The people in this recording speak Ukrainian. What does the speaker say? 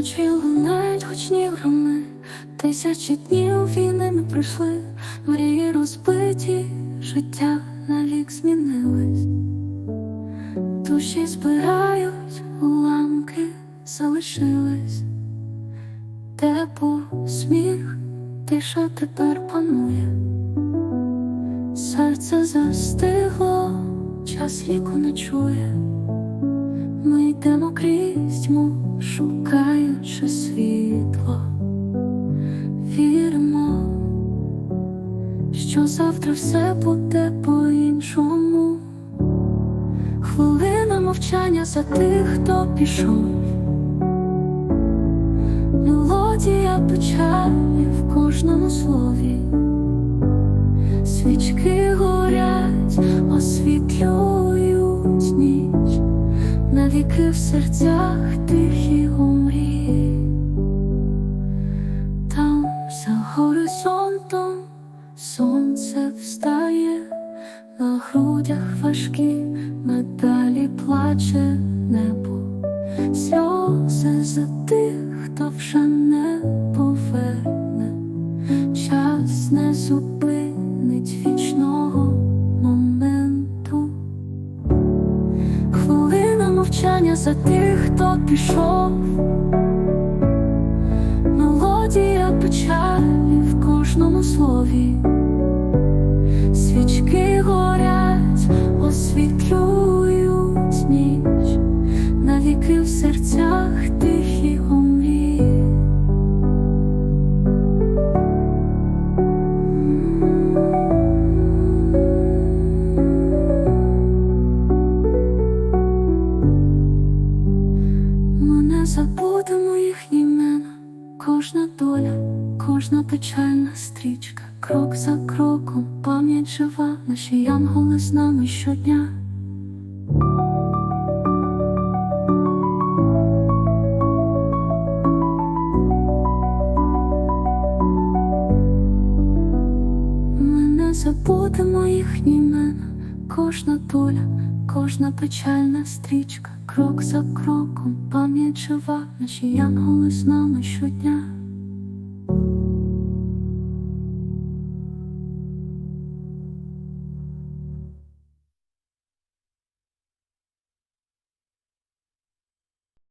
Вночі лунають гучні громи, тисячі днів війни ми пройшли, мрії розбиті, життя навік змінилось, душі збирають, уламки залишились, де був сміх, тиша тепер панує, серце застигло, час віку не чує. Що завтра все буде по-іншому. Хвилина мовчання за тих, хто пішов. Мелодія печалі в кожному слові. Свічки горять, освітлюють ніч, навіки в серцях тихі плаче небо, сльози за тих, хто вже не поверне, час не зупинить вічного моменту. Хвилина мовчання за тих, хто пішов. Мелодія печалі їхні імена, кожна доля, кожна печальна стрічка, крок за кроком, пам'ять жива, наші янголи з нами щодня. Забудемо їхні імена, кожна доля, кожна печальна стрічка, крок за кроком, пам'ять жива, наші янголи з нами щодня.